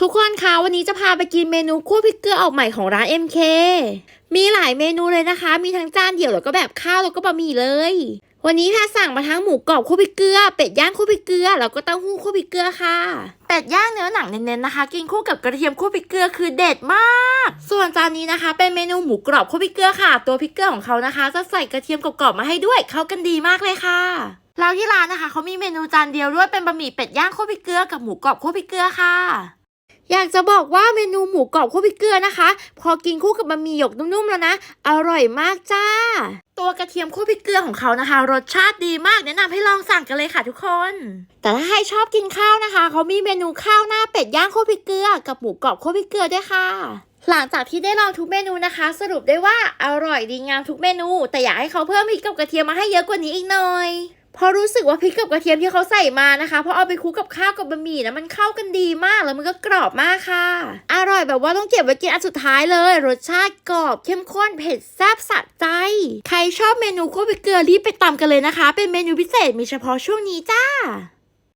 ทุกคนคะวันนี้จะพาไปกินเมนูคั่วพริกเกลือออกใหม่ของร้าน MK มีหลายเมนูเลยนะคะ มีทั้งจานเดี่ยวแล้วก็แบบข้าวแล้วก็บะหมี่เลย วันนี้แพรสั่งมาทั้งหมูกรอบคั่วพริกเกลือ เป็ดย่างคั่วพริกเกลือแล้วก็เต้าหู้คั่วพริกเกลือค่ะ เป็ดย่างเนื้อหนังเน้นๆนะคะ กินคู่กับกระเทียมคั่วพริกเกลือคือเด็ดมาก ส่วนจานนี้นะคะ เป็นเมนูหมูกรอบคั่วพริกเกลือค่ะ ตัวพริกเกลือของเขานะคะ จะใส่กระเทียมกรอบๆมาให้ด้วยเข้ากันดีมากเลยค่ะแล้วที่ร้านนะคะเขามีเมนูจานเดียวด้วยเป็นบะหมี่เป็ดย่างคั่วพริกเกลือกับหมูกรอบคั่วพริกเกลือค่ะ อยากจะบอกว่าเมนูหมูกรอบคั่วพริกเกลือนะคะ พอกินคู่กับบะหมี่หยกนุ่มๆแล้วนะ อร่อยมากจ้า ตัวกระเทียมคั่วพริกเกลือของเขานะคะ รสชาติดีมากแนะนำให้ลองสั่งกันเลยค่ะทุกคน แต่ถ้าใครชอบกินข้าวนะคะ เขามีเมนูข้าวหน้าเป็ดย่างคั่วพริกเกลือกับหมูกรอบคั่วพริกเกลือด้วยค่ะหลังจากที่ได้ลองทุกเมนูนะคะ สรุปได้ว่าอร่อยดีงามทุกเมนู แต่อยากให้เขาเพิ่มพริกกับกระเทียมมาให้เยอะกว่านี้อีกหน่อยเพ ราะรู้สึกว่าพริกกับกระเทียมที่เขาใส่มานะคะพอเอาไปคลุกกับข้าวกับบะหมี่นะมันเข้ากันดีมากแล้วมันก็กรอบมากค่ะ อร่อยแบบว่าต้องเก็บไว้กินอันสุดท้ายเลย รสชาติกรอบเข้มข้นเผ็ดแซ่บสะใจ ใครชอบเมนูคั่วพริกเกลือรีบไปตำกันเลยนะคะ เป็นเมนูพิเศษมีเฉพาะช่วงนี้จ้า